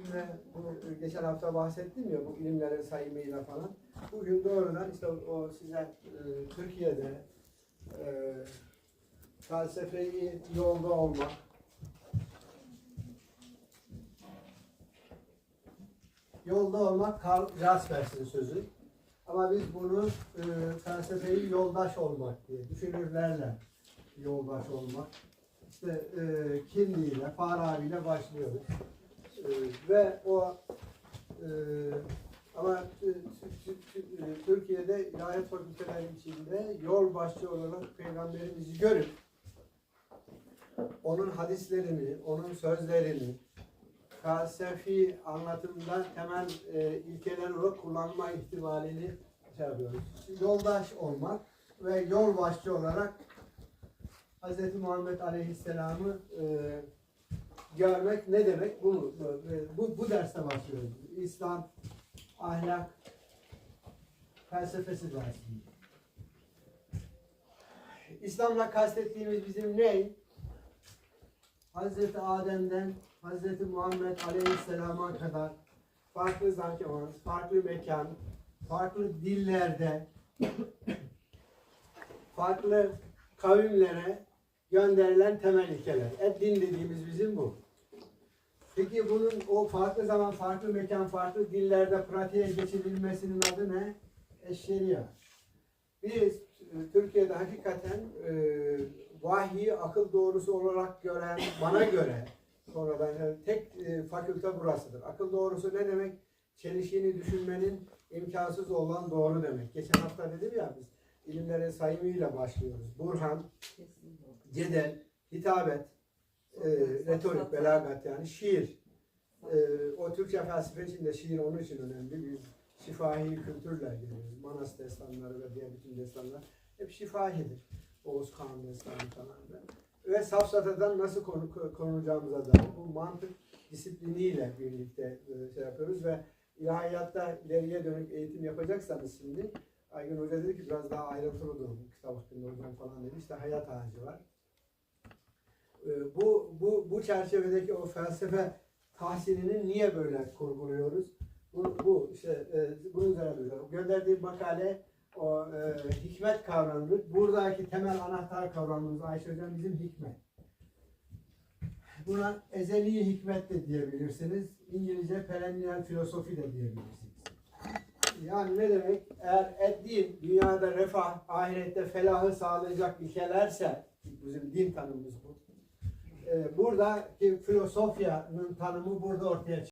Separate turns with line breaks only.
Ve bu geçen hafta bahsettim ya bu ilimlerin sayımıyla falan. Bugün doğrudan işte o, size e, Türkiye'de e, felsefeyi yolda olmak, yolda olmak Karl Jaspers'in sözü. Ama biz bunu e, felsefeyi yoldaş olmak diye, düşünürlerle yoldaş olmak. İşte e, Kindi ile, Farabi ile başlıyoruz. Ve o e, ama e, Türkiye'de ilahiyat fakülteleri içinde yol başçı olarak peygamberimizi görüp onun hadislerini, onun sözlerini felsefi anlatımda temel e, ilkeler olarak kullanma ihtimalini şey yapıyoruz. Yoldaş olmak ve yol başçı olarak Hz. Muhammed Aleyhisselam'ı e, görmek ne demek? Bu, bu, bu, bu derste başlıyoruz. İslam, ahlak, felsefesi dersinde. İslam'la kastettiğimiz bizim ne? Hazreti Adem'den Hazreti Muhammed Aleyhisselam'a kadar farklı zaman, farklı mekan, farklı dillerde, farklı kavimlere gönderilen temel ilkeler. Et din dediğimiz bizim bu. Peki bunun o farklı zaman, farklı mekan, farklı dillerde pratiğe geçirilmesinin adı ne? Eşşeriya. Biz e, Türkiye'de hakikaten e, vahyi akıl doğrusu olarak gören, bana göre sonradan yani tek e, fakülte burasıdır. Akıl doğrusu ne demek? Çelişkini düşünmenin imkansız olan doğru demek. Geçen hafta dedim ya biz ilimlerin sayımıyla başlıyoruz. Burhan, cedel, hitabet, e, retorik, belagat yani şiir. E, o Türkçe felsefe içinde şiir onun için önemli. Biz şifahi kültürle geliyoruz. Manas destanları ve diğer bütün destanlar hep şifahidir. Oğuz Kağan destanı falan da. Ve safsatadan nasıl konu, konulacağımıza dair bu mantık disipliniyle birlikte e, şey yapıyoruz ve ilahiyatta ileriye dönük eğitim yapacaksanız şimdi Aygün Hoca dedi ki biraz daha ayrıntılı durun kitap hakkında hocam falan dedi. İşte hayat ağacı var. E, bu, bu, bu çerçevedeki o felsefe tahsilini niye böyle kurguluyoruz? Bu, bu işte e, bunun üzerine duruyor. Gönderdiğim makale o e, hikmet kavramıdır. Buradaki temel anahtar kavramımız Ayşe Hocam bizim hikmet. Buna ezeli hikmet de diyebilirsiniz. İngilizce perennial filosofi de diyebilirsiniz. Yani ne demek? Eğer et din dünyada refah, ahirette felahı sağlayacak ilkelerse, bizim din tanımımız bu. E, buradaki filosofyanın tanımı burada ortaya çıkıyor.